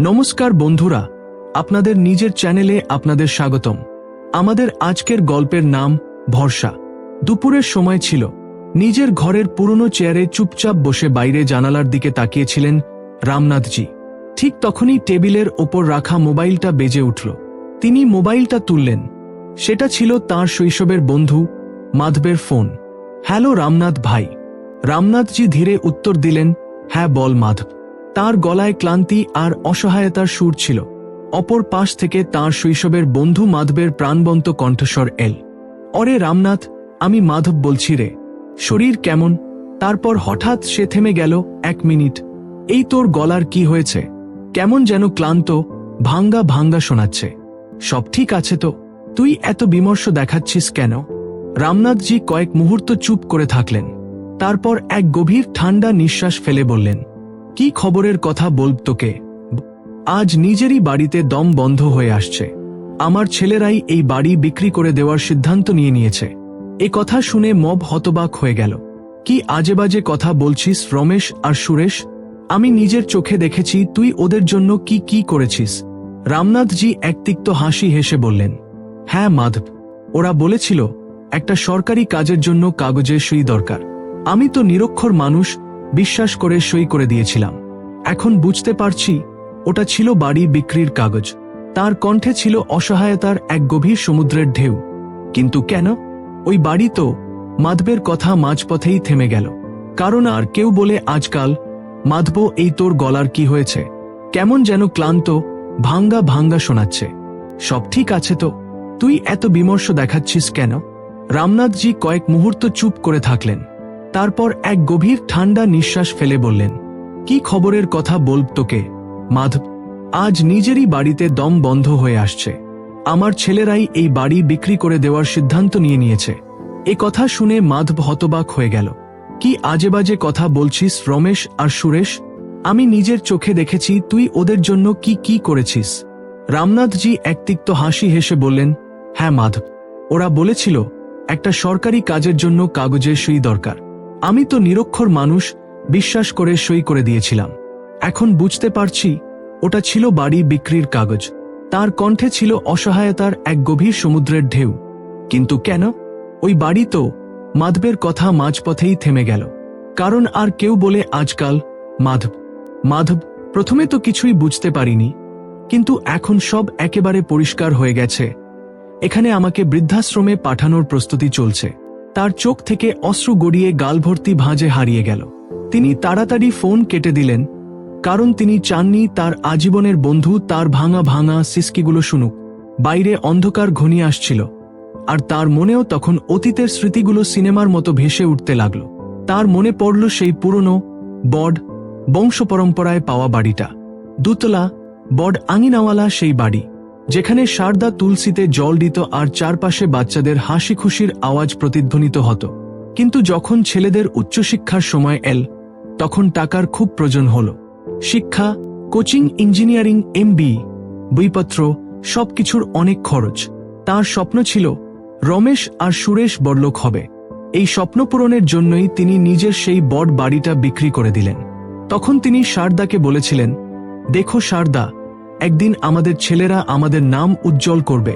নমস্কার বন্ধুরা, আপনাদের নিজের চ্যানেলে আপনাদের স্বাগতম। আমাদের আজকের গল্পের নাম ভরসা। দুপুরের সময় ছিল। নিজের ঘরের পুরনো চেয়ারে চুপচাপ বসে বাইরে জানালার দিকে তাকিয়েছিলেন রামনাথজি। ঠিক তখনই টেবিলের ওপর রাখা মোবাইলটা বেজে উঠল। তিনি মোবাইলটা তুললেন। সেটা ছিল তার শৈশবের বন্ধু মাধবের ফোন। হ্যালো রামনাথ ভাই। রামনাথজি ধীরে উত্তর দিলেন হ্যাঁ বল মাধব। তার গলায় ক্লান্তি আর অসহায়তার সুর ছিল। অপর পাশ থেকে তার শৈশবের বন্ধু মাধবের প্রাণবন্ত কণ্ঠস্বর এল। অরে রামনাথ, আমি মাধব বলছি রে। শরীর কেমন? তারপর হঠাৎ সে থেমে গেল এক মিনিট। এই তোর গলার কি হয়েছে? কেমন যেন ক্লান্ত, ভাঙ্গা ভাঙ্গা শোনাচ্ছে। সব ঠিক আছে তো? তুই এত বিমর্ষ দেখাচ্ছিস কেন? রামনাথজি কয়েক মুহূর্ত চুপ করে থাকলেন। তারপর এক গভীর ঠান্ডা নিঃশ্বাস ফেলে বললেন কি খবরের কথা বলব তোকে? আজ নিজেরই বাড়িতে দম বন্ধ হয়ে আসছে। আমার ছেলেরাই এই বাড়ি বিক্রি করে দেওয়ার সিদ্ধান্ত নিয়ে নিয়েছে। এ কথা শুনে মব হতবাক হয়ে গেল। কি আজে বাজে কথা বলছিস রমেশ আর সুরেশ? আমি নিজের চোখে দেখেছি, তুই ওদের জন্য কি কি করেছিস? রামনাথজি এক তিক্ত হাসি হেসে বললেন হ্যাঁ মাধব। ওরা বলেছিল, একটা সরকারি কাজের জন্য কাগজে সই দরকার। আমি তো নিরক্ষর মানুষ বিশ্বাস করে সই করে দিয়েছিলাম। এখন বুঝতে পারছি, ওটা ছিল বাড়ি বিক্রির কাগজ। তার কণ্ঠে ছিল অসহায়তার এক গভীর সমুদ্রের ঢেউ। কিন্তু কেন? ওই বাড়ি তো মাধবের কথা মাঝপথেই থেমে গেল। কারণ আর কেউ বলে আজকাল, মাধব, এই তোর গলার কি হয়েছে? কেমন যেন ক্লান্ত, ভাঙ্গা ভাঙ্গা শোনাচ্ছে। সব ঠিক আছে তো? তুই এত বিমর্ষ দেখাচ্ছিস কেন? রামনাথজি কয়েক মুহূর্ত চুপ করে থাকলেন। তারপর এক গভীর ঠান্ডা নিঃশ্বাস ফেলে বললেন, কি খবরের কথা বলব তোকে? মাধব, আজ নিজেরই বাড়িতে দম বন্ধ হয়ে আসছে। আমার ছেলেরাই এই বাড়ি বিক্রি করে দেওয়ার সিদ্ধান্ত নিয়ে নিয়েছে। এ কথা শুনে মাধব হতবাক হয়ে গেল। কি আজে বাজে কথা বলছিস রমেশ আর সুরেশ? আমি নিজের চোখে দেখেছি, তুই ওদের জন্য কি কি করেছিস? রামনাথজি এক তিক্ত হাসি হেসে বললেন হ্যাঁ মাধব, ওরা বলেছিল, একটা সরকারি কাজের জন্য কাগজের সই দরকার। আমি তো নিরক্ষর মানুষ, বিশ্বাস করে সই করে দিয়েছিলাম। এখন বুঝতে পারছি, ওটা ছিল বাড়ি বিক্রির কাগজ। তার কণ্ঠে ছিল অসহায়তার এক গভীর সমুদ্রের ঢেউ। কিন্তু কেন? ওই বাড়ি তো মাধবের কথা মাঝপথেই থেমে গেল। কারণ আর কেউ বলে আজকাল মাধব। মাধব, প্রথমে তো কিছুই বুঝতে পারিনি, কিন্তু এখন সব একেবারে পরিষ্কার হয়ে গেছে। এখানে আমাকে বৃদ্ধাশ্রমে পাঠানোর প্রস্তুতি চলছে। তার চোখ থেকে অশ্রু গড়িয়ে গালভর্তি ভাঁজে হারিয়ে গেল। তিনি তাড়াতাড়ি ফোন কেটে দিলেন, কারণ তিনি চাননি তার আজীবনের বন্ধু তার ভাঙা ভাঙা সিস্কিগুলো শুনুক। বাইরে অন্ধকার ঘনিয়ে আসছিল, আর তার মনেও তখন অতীতের স্মৃতিগুলো সিনেমার মতো ভেসে উঠতে লাগল। তার মনে পড়ল সেই পুরনো বড বংশ পরম্পরায় পাওয়া বাড়িটা। দুতলা বড আঙিনাওয়ালা সেই বাড়ি। যেখানে সারদা তুলসিতে জল দিত আর চারপাশে বাচ্চাদের হাসি খুশির আওয়াজ প্রতিধ্বনিত হতো। কিন্তু যখন ছেলেদের উচ্চশিক্ষার সময় এল, তখন টাকার খুব প্রয়োজন হল। শিক্ষা, কোচিং, ইঞ্জিনিয়ারিং, এমবি, বইপত্র, সবকিছুর অনেক খরচ। তার স্বপ্ন ছিল, রমেশ আর সুরেশ বড়লোক হবে। এই স্বপ্ন পূরণের জন্যই তিনি নিজের সেই বড বাড়িটা বিক্রি করে দিলেন। তখন তিনি শারদাকে বলেছিলেন, দেখো শারদা একদিন আমাদের ছেলেরা আমাদের নাম উজ্জ্বল করবে।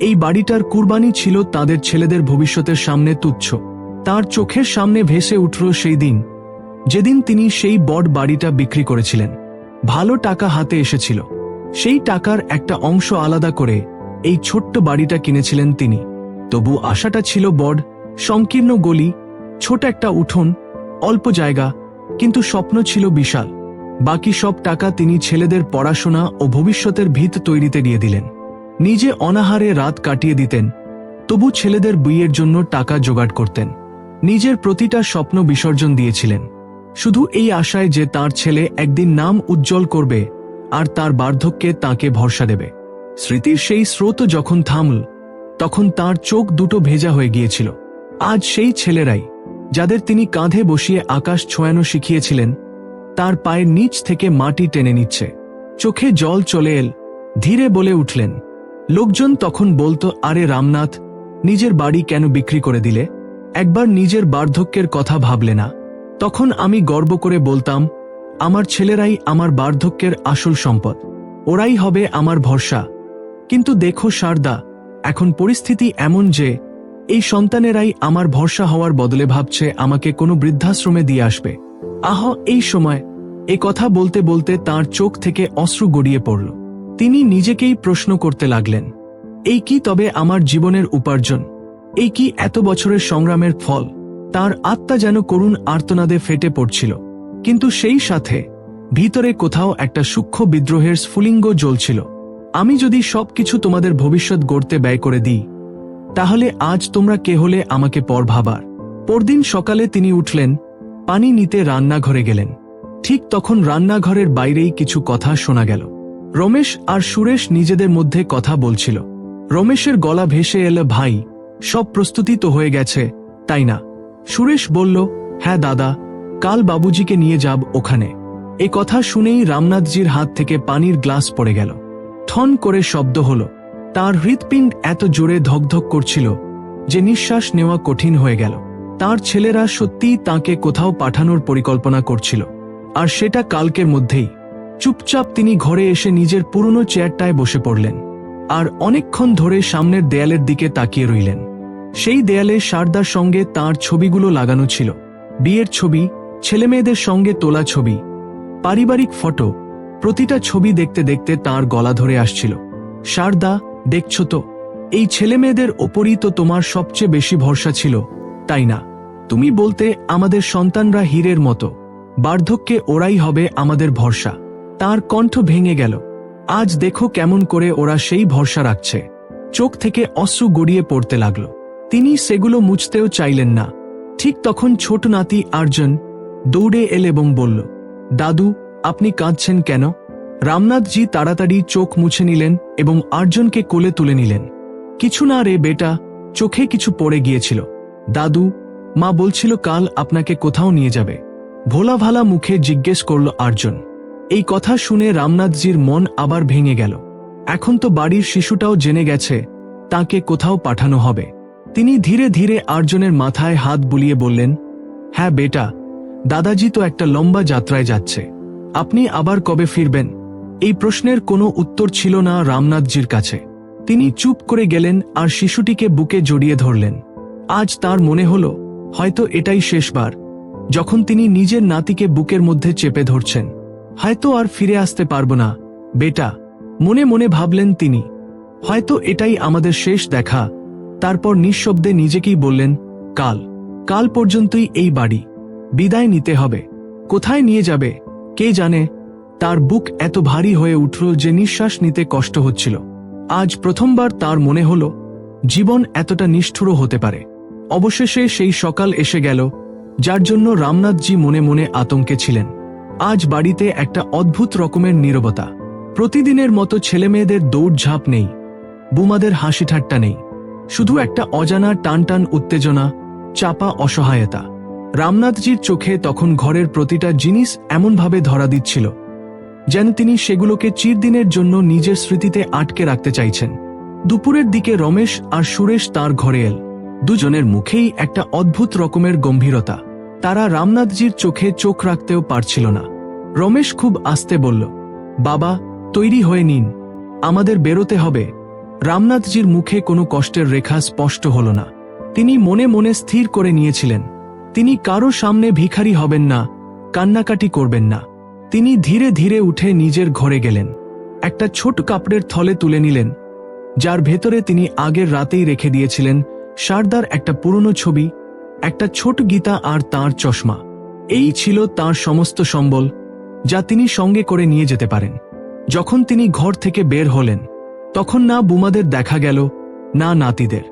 এই বাড়িটার কুরবানি ছিল তাদের ছেলেদের ভবিষ্যতের সামনে তুচ্ছ। তার চোখের সামনে ভেসে উঠল সেই দিন, যেদিন তিনি সেই বড বাড়িটা বিক্রি করেছিলেন। ভালো টাকা হাতে এসেছিল। সেই টাকার একটা অংশ আলাদা করে এই ছোট্ট বাড়িটা কিনেছিলেন তিনি। তবু আশাটা ছিল বড সংকীর্ণ গলি, ছোট একটা উঠোন, অল্প জায়গা, কিন্তু স্বপ্ন ছিল বিশাল। বাকি সব টাকা তিনি ছেলেদের পড়াশোনা ও ভবিষ্যতের ভিত তৈরিতে দিয়ে দিলেন। নিজে অনাহারে রাত কাটিয়ে দিতেন, তবু ছেলেদের বইয়ের জন্য টাকা জোগাড় করতেন। নিজের প্রতিটা স্বপ্ন বিসর্জন দিয়েছিলেন। শুধু এই আশায় যে তার ছেলে একদিন নাম উজ্জ্বল করবে, আর তার বার্ধক্যে তাকে ভরসা দেবে। স্মৃতির সেই স্রোত যখন থামল, তখন তার চোখ দুটো ভেজা হয়ে গিয়েছিল। আজ সেই ছেলেরাই, যাদের তিনি কাঁধে বসিয়ে আকাশ ছোঁয়ানো শিখিয়েছিলেন তার পায়ের নিচ থেকে মাটি টেনে নিচ্ছে। চোখে জল চলে এল, ধীরে বলে উঠলেন, লোকজন তখন বলতো, আরে রামনাথ, নিজের বাড়ি কেন বিক্রি করে দিলে? একবার নিজের বার্ধক্যের কথা ভাবলে না। তখন আমি গর্ব করে বলতাম, আমার ছেলেরাই আমার বার্ধক্যের আসল সম্পদ, ওরাই হবে আমার ভরসা। কিন্তু দেখো সারদা, এখন পরিস্থিতি এমন যে, এই সন্তানেরাই আমার ভরসা হওয়ার বদলে ভাবছে, আমাকে কোনো বৃদ্ধাশ্রমে দিয়ে আসবে। আহ, এই সময় এ কথা বলতে বলতে তার চোখ থেকে অশ্রু গড়িয়ে পড়ল। তিনি নিজেকেই প্রশ্ন করতে লাগলেন, এই কি তবে আমার জীবনের উপার্জন? এই কি এত বছরের সংগ্রামের ফল? তার আত্মা যেন করুণ আর্তনাদে ফেটে পড়ছিল। কিন্তু সেই সাথে ভিতরে কোথাও একটা সূক্ষ্ম বিদ্রোহের স্ফুলিঙ্গ জ্বলছিল। আমি যদি সবকিছু তোমাদের ভবিষ্যৎ গড়তে ব্যয় করে দিই, তাহলে আজ তোমরা কে হলে আমাকে পর ভাবার? পরদিন সকালে তিনি উঠলেন পানি নিতে রান্নাঘরে গেলেন। ঠিক তখন রান্নাঘরের বাইরেই কিছু কথা শোনা গেল। রমেশ আর সুরেশ নিজেদের মধ্যে কথা বলছিল। রমেশের গলা ভেসে এল, ভাই, সব প্রস্তুতি তো হয়ে গেছে, তাই না? সুরেশ বলল হ্যাঁ দাদা, কাল বাবুজিকে নিয়ে যাব ওখানে। এ কথা শুনেই রামনাথজির হাত থেকে পানির গ্লাস পড়ে গেল। ঠন করে শব্দ হল। তার হৃৎপিণ্ড এত জোরে ধকধক করছিল যে নিঃশ্বাস নেওয়া কঠিন হয়ে গেল। তার ছেলেরা সত্যিই তাকে কোথাও পাঠানোর পরিকল্পনা করছিল। আর সেটা কালকের মধ্যেই। চুপচাপ তিনি ঘরে এসে নিজের পুরনো চেয়ারটায় বসে পড়লেন। আর অনেকক্ষণ ধরে সামনের দেয়ালের দিকে তাকিয়ে রইলেন। সেই দেয়ালে শারদার সঙ্গে তার ছবিগুলো লাগানো ছিল। বিয়ের ছবি, ছেলেমেয়েদের সঙ্গে তোলা ছবি, পারিবারিক ফটো, প্রতিটা ছবি দেখতে দেখতে তার গলা ধরে আসছিল। শারদা দেখছ তো, এই ছেলেমেয়েদের ওপরই তো তোমার সবচেয়ে বেশি ভরসা ছিল। তাই না? তুমি বলতে আমাদের সন্তানরা হীরের মতো। বার্ধক্যে ওরাই হবে আমাদের ভরসা। তার কণ্ঠ ভেঙে গেল। আজ দেখো কেমন করে ওরা সেই ভরসা রাখছে। চোখ থেকে অশ্রু গড়িয়ে পড়তে লাগল। তিনি সেগুলো মুছতেও চাইলেন না। ঠিক তখন ছোট নাতি আর্জন দৌড়ে এল এবং বলল, দাদু, আপনি কাঁদছেন কেন? রামনাথজি তাড়াতাড়ি চোখ মুছে নিলেন এবং আর্জনকে কোলে তুলে নিলেন। কিছু না রে বেটা, চোখে কিছু পড়ে গিয়েছিল। দাদু, মা বলছিল কাল আপনাকে কোথাও নিয়ে যাবে। ভোলা ভালা মুখে জিজ্ঞেস করল আর্জন। এই কথা শুনে রামনাথজির মন আবার ভেঙে গেল। এখন তো বাড়ির শিশুটাও জেনে গেছে, তাকে কোথাও পাঠানো হবে। তিনি ধীরে ধীরে আর্জনের মাথায় হাত বুলিয়ে বললেন হ্যাঁ বেটা, দাদাজি তো একটা লম্বা যাত্রায় যাচ্ছে। আপনি আবার কবে ফিরবেন? এই প্রশ্নের কোনো উত্তর ছিল না রামনাথজির কাছে। তিনি চুপ করে গেলেন আর শিশুটিকে বুকে জড়িয়ে ধরলেন। আজ তার মনে হল, হয়তো এটাই শেষবার, যখন তিনি নিজের নাতিকে বুকের মধ্যে চেপে ধরছেন। হয়তো আর ফিরে আসতে পারব না। বেটা, মনে মনে ভাবলেন তিনি, হয়তো এটাই আমাদের শেষ দেখা। তারপর নিঃশব্দে নিজেকেই বললেন, কাল কাল পর্যন্তই এই বাড়ি, বিদায় নিতে হবে। কোথায় নিয়ে যাবে, কে জানে? তার বুক এত ভারী হয়ে উঠল যে নিঃশ্বাস নিতে কষ্ট হচ্ছিল। আজ প্রথমবার তার মনে হল, জীবন এতটা নিষ্ঠুরও হতে পারে। অবশেষে সেই সকাল এসে গেল, যার জন্য রামনাথজি মনে মনে আতঙ্কে ছিলেন। আজ বাড়িতে একটা অদ্ভুত রকমের নীরবতা। প্রতিদিনের মতো ছেলেমেয়েদের দৌড়ঝাঁপ নেই, বুমাদের হাসি ঠাট্টা নেই। শুধু একটা অজানা টানটান উত্তেজনা, চাপা অসহায়তা। রামনাথজির চোখে তখন ঘরের প্রতিটা জিনিস এমনভাবে ধরা দিচ্ছিল, যেন তিনি সেগুলোকে চিরদিনের জন্য নিজের স্মৃতিতে আটকে রাখতে চাইছেন। দুপুরের দিকে রমেশ আর সুরেশ তার ঘরে এল। দুজনের মুখেই একটা অদ্ভুত রকমের গম্ভীরতা। তারা রামনাথজির চোখে চোখ রাখতেও পারছিল না। রমেশ খুব আস্তে বলল, বাবা, তৈরি হয়ে নিন। আমাদের বেরোতে হবে। রামনাথজির মুখে কোনো কষ্টের রেখা স্পষ্ট হল না। তিনি মনে মনে স্থির করে নিয়েছিলেন, তিনি কারও সামনে ভিখারি হবেন না, কান্নাকাটি করবেন না। তিনি ধীরে ধীরে উঠে নিজের ঘরে গেলেন। একটা ছোট কাপড়ের থলে তুলে নিলেন, যার ভেতরে তিনি আগের রাতেই রেখে দিয়েছিলেন শারদার একটা পুরনো ছবি, একটা ছোট গীতা আর তার চশমা। এই ছিল তার সমস্ত সম্বল, যা তিনি সঙ্গে করে নিয়ে যেতে পারেন। যখন তিনি ঘর থেকে বের হলেন, তখন না বুমাদের দেখা গেল, না নাতিদের।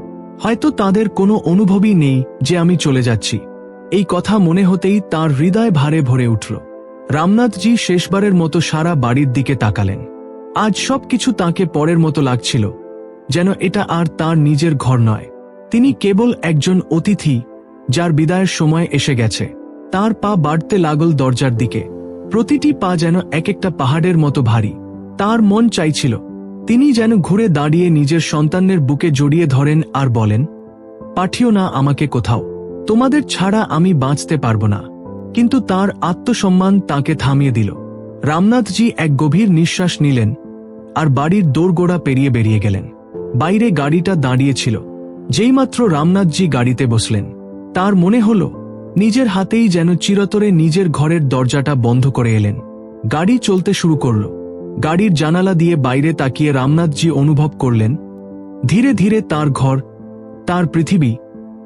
হয়তো তাদের কোনো অনুভবই নেই যে আমি চলে যাচ্ছি। এই কথা মনে হতেই তার হৃদয় ভারে ভরে উঠল। রামনাথজি শেষবারের মতো সারা বাড়ির দিকে তাকালেন। আজ সবকিছু তাঁকে পরের মতো লাগছিল, যেন এটা আর তার নিজের ঘর নয়। তিনি কেবল একজন অতিথি, যার বিদায়ের সময় এসে গেছে। তার পা বাড়তে লাগল দরজার দিকে। প্রতিটি পা যেন এক একটা পাহাড়ের মতো ভারী। তার মন চাইছিল, তিনি যেন ঘুরে দাঁড়িয়ে নিজের সন্তানের বুকে জড়িয়ে ধরেন আর বলেন, পাঠিও না আমাকে কোথাও। তোমাদের ছাড়া আমি বাঁচতে পারব না। কিন্তু তার আত্মসম্মান তাকে থামিয়ে দিল। রামনাথজি এক গভীর নিঃশ্বাস নিলেন আর বাড়ির দোরগোড়া পেরিয়ে বেরিয়ে গেলেন। বাইরে গাড়িটা দাঁড়িয়েছিল যেইমাত্র রামনাথজি গাড়িতে বসলেন, তার মনে হল, নিজের হাতেই যেন চিরতরে নিজের ঘরের দরজাটা বন্ধ করে এলেন। গাড়ি চলতে শুরু করল। গাড়ির জানালা দিয়ে বাইরে তাকিয়ে রামনাথজি অনুভব করলেন, ধীরে ধীরে তার ঘর, তার পৃথিবী,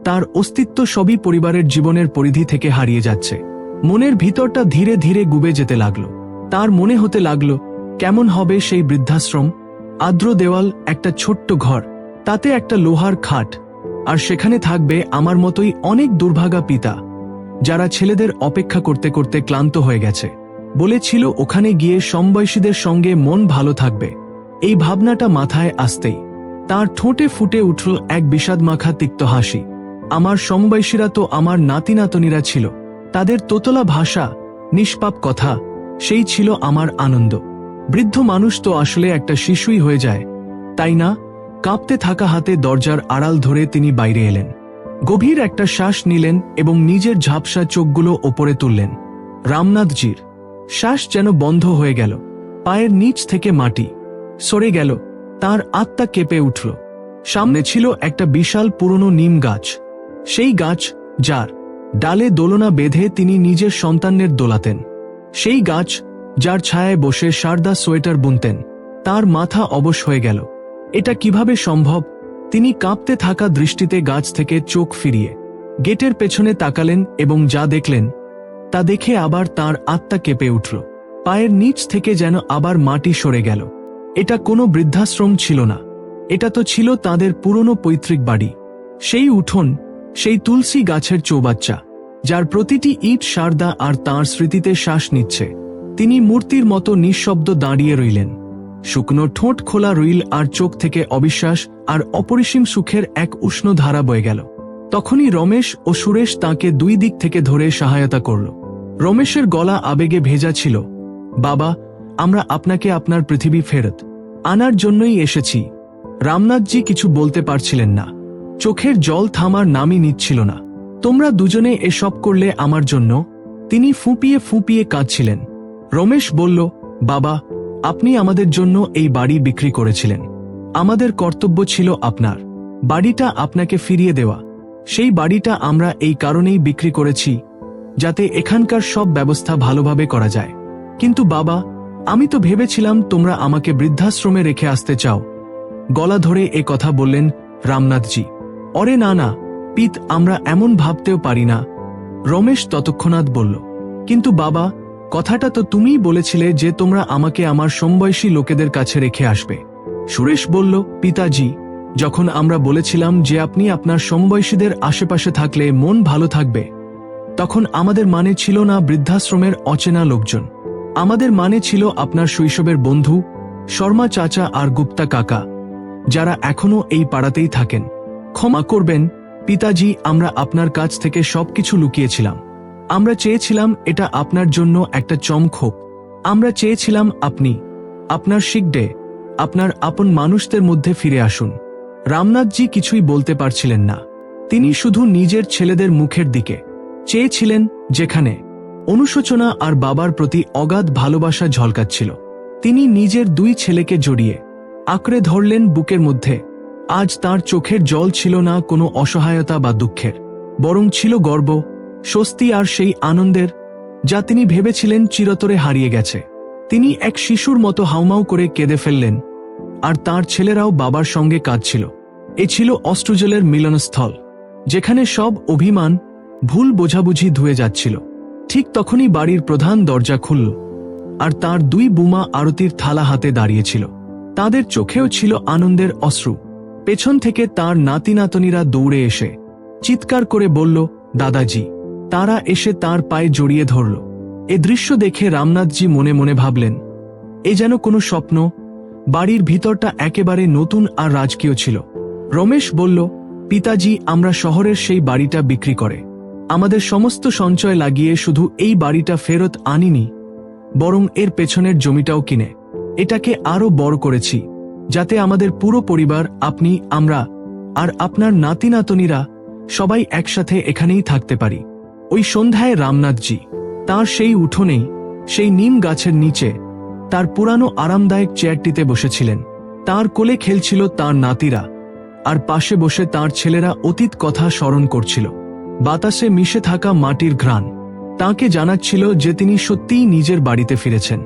তার অস্তিত্ব সবই পরিবারের জীবনের পরিধি থেকে হারিয়ে যাচ্ছে। মনের ভিতরটা ধীরে ধীরে গুবে যেতে লাগল। তার মনে হতে লাগল, কেমন হবে সেই বৃদ্ধাশ্রম? আর্দ্র দেওয়াল, একটা ছোট্ট ঘর। তাতে একটা লোহার খাট, আর সেখানে থাকবে আমার মতোই অনেক দুর্ভাগা পিতা, যারা ছেলেদের অপেক্ষা করতে করতে ক্লান্ত হয়ে গেছে। বলেছিল ওখানে গিয়ে সমবয়সীদের সঙ্গে মন ভালো থাকবে। এই ভাবনাটা মাথায় আসতেই তার ঠোঁটে ফুটে উঠল এক বিষাদমাখা তিক্ত হাসি। আমার সমবয়সীরা তো আমার নাতি নাতনিরা ছিল। তাদের তোতলা ভাষা, নিষ্পাপ কথা, সেই ছিল আমার আনন্দ। বৃদ্ধ মানুষ তো আসলে একটা শিশুই হয়ে যায়, তাই না? কাঁপতে থাকা হাতে দরজার আড়াল ধরে তিনি বাইরে এলেন। গভীর একটা শ্বাস নিলেন এবং নিজের ঝাপসা চোখগুলো ওপরে তুললেন। রামনাথজির, শ্বাস যেন বন্ধ হয়ে গেল, পায়ের নিচ থেকে মাটি সরে গেল, তার আত্মা কেঁপে উঠল। সামনে ছিল একটা বিশাল পুরনো নিম গাছ, সেই গাছ যার ডালে দোলনা বেঁধে তিনি নিজের সন্তানের দোলাতেন। সেই গাছ যার ছায়ায় বসে সারদা সোয়েটার বুনতেন, তার মাথা অবশ হয়ে গেল। এটা কীভাবে সম্ভব? তিনি কাঁপতে থাকা দৃষ্টিতে গাছ থেকে চোখ ফিরিয়ে, গেটের পেছনে তাকালেন এবং যা দেখলেন, তা দেখে আবার তার আত্মা কেঁপে উঠল। পায়ের নিচ থেকে যেন আবার মাটি সরে গেল। এটা কোনো বৃদ্ধাশ্রম ছিল না। এটা তো ছিল তাদের পুরনো পৈতৃক বাড়ি। সেই উঠোন, সেই তুলসী গাছের চৌবাচ্চা, যার প্রতিটি ইট সারদা আর তাঁর স্মৃতিতে শ্বাস নিচ্ছে। তিনি মূর্তির মতো নিঃশব্দ দাঁড়িয়ে রইলেন। শুকনো ঠোঁট খোলা রইল আর চোখ থেকে অবিশ্বাস আর অপরিসীম সুখের এক উষ্ণ ধারা বয়ে গেল। তখনই রমেশ ও সুরেশ তাকে দুই দিক থেকে ধরে সহায়তা করল। রমেশের গলা আবেগে ভেজা ছিল। বাবা, আমরা আপনাকে আপনার পৃথিবী ফেরত আনার জন্যই এসেছি। রামনাথজি কিছু বলতে পারছিলেন না। চোখের জল থামার নামই নিচ্ছিল না। তোমরা দুজনে এসব করলে আমার জন্য? তিনি ফুঁপিয়ে ফুঁপিয়ে কাঁদছিলেন। রমেশ বলল, বাবা আপনি আমাদের জন্য এই বাড়ি বিক্রি করেছিলেন। আমাদের কর্তব্য ছিল আপনার। বাড়িটা আপনাকে ফিরিয়ে দেওয়া। সেই বাড়িটা আমরা এই কারণেই বিক্রি করেছি, যাতে এখানকার সব ব্যবস্থা ভালোভাবে করা যায়। কিন্তু বাবা, আমি তো ভেবেছিলাম তোমরা আমাকে বৃদ্ধাশ্রমে রেখে আসতে চাও। গলা ধরে এ কথা বললেন রামনাথজি। অরে না না, পিত, আমরা এমন ভাবতেও পারি না। রমেশ ততক্ষণাৎ বলল, কিন্তু বাবা কথাটা তো তুমিই বলেছিলে যে তোমরা আমাকে আমার সমবয়সী লোকেদের কাছে রেখে আসবে। সুরেশ বলল, পিতাজি, যখন আমরা বলেছিলাম যে আপনি আপনার সমবয়সীদের আশেপাশে থাকলে মন ভালো থাকবে, তখন আমাদের মানে ছিল না বৃদ্ধাশ্রমের অচেনা লোকজন। আমাদের মানে ছিল আপনার শৈশবের বন্ধু, শর্মা চাচা আর গুপ্তা কাকা, যারা এখনও এই পাড়াতেই থাকেন। ক্ষমা করবেন, পিতাজি, আমরা আপনার কাছ থেকে সবকিছু লুকিয়েছিলাম। আমরা চেয়েছিলাম এটা আপনার জন্য একটা চমক আমরা চেয়েছিলাম আপনি, আপনার শিখডে আপনার আপন মানুষদের মধ্যে ফিরে আসুন। রামনাথজি কিছুই বলতে পারছিলেন না। তিনি শুধু নিজের ছেলেদের মুখের দিকে চেয়েছিলেন যেখানে অনুশোচনা আর বাবার প্রতি অগাধ ভালোবাসা ঝলকাচ্ছিল। তিনি নিজের দুই ছেলেকে জড়িয়ে আঁকড়ে ধরলেন বুকের মধ্যে। আজ তার চোখের জল ছিল না কোনো অসহায়তা বা দুঃখের, বরং ছিল গর্ব স্বস্তি আর সেই আনন্দের যা তিনি ভেবেছিলেন চিরতরে হারিয়ে গেছে। তিনি এক শিশুর মতো হাউমাউ করে কেঁদে ফেললেন, আর তার ছেলেরাও বাবার সঙ্গে কাঁদছিল। এ ছিল অস্ট্রোজেলের মিলনস্থল, যেখানে সব অভিমান, ভুল বোঝাবুঝি ধুয়ে যাচ্ছিল। ঠিক তখনই বাড়ির প্রধান দরজা খুলল, আর তার দুই বুমা আরতির থালা হাতে দাঁড়িয়েছিল। তাদের চোখেও ছিল আনন্দের অশ্রু। পেছন থেকে তার নাতি নাতনিরা দৌড়ে এসে চিৎকার করে বলল, দাদাজি তারা এসে তার পায়ে জড়িয়ে ধরল। এ দৃশ্য দেখে রামনাথজি মনে মনে ভাবলেন, এ যেন কোনো স্বপ্ন, বাড়ির ভিতরটা একেবারে নতুন আর রাজকীয় ছিল। রমেশ বলল, পিতাজি, আমরা শহরের সেই বাড়িটা বিক্রি করে। আমাদের সমস্ত সঞ্চয় লাগিয়ে শুধু এই বাড়িটা ফেরত আনিনি, বরং এর পেছনের জমিটাও কিনে। এটাকে আরও বড় করেছি, যাতে আমাদের পুরো পরিবার, আপনি, আমরা আর আপনার নাতি নাতনিরা সবাই একসাথে এখানেই থাকতে পারি। ওই সন্ধ্যায় রামনাথজি তার সেই উঠোনেই, সেই নিম গাছের নিচে, তার পুরানো আরামদায়ক চেয়ারটিতে বসেছিলেন। তার কোলে খেলছিল তার নাতিরা, আর পাশে বসে তার ছেলেরা অতীত কথা স্মরণ করছিল। বাতাসে মিশে থাকা মাটির ঘ্রাণ তাকে জানাচ্ছিল যে তিনি সত্যিই নিজের বাড়িতে ফিরেছেন।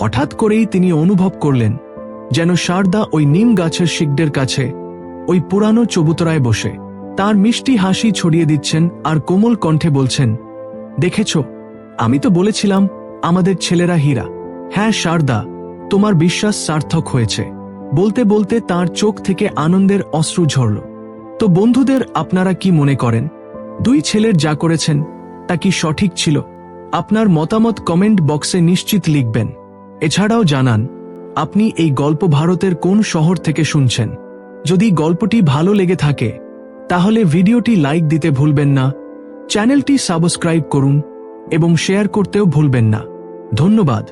হঠাৎ করেই তিনি অনুভব করলেন যেন সারদা ওই নিম গাছের শিকদের কাছে, ওই পুরানো চবুতরায় বসে তার মিষ্টি হাসি ছড়িয়ে দিচ্ছেন আর কোমল কণ্ঠে বলছেন, দেখেছ, আমি তো বলেছিলাম, আমাদের ছেলেরা হীরা। হ্যাঁ সারদা তোমার বিশ্বাস সার্থক হয়েছে। বলতে বলতে তার চোখ থেকে আনন্দের অশ্রু ঝরল। তো বন্ধুদের আপনারা কি মনে করেন? দুই ছেলের যা করেছেন, তা কি সঠিক ছিল? আপনার মতামত কমেন্ট বক্সে নিশ্চিত লিখবেন। এছাড়াও জানান, আপনি এই গল্প ভারতের কোন শহর থেকে শুনছেন? যদি গল্পটি ভালো লেগে থাকে তাহলে ভিডিওটি লাইক দিতে ভুলবেন না, চ্যানেলটি সাবস্ক্রাইব করুন এবং শেয়ার করতেও ভুলবেন না। ধন্যবাদ।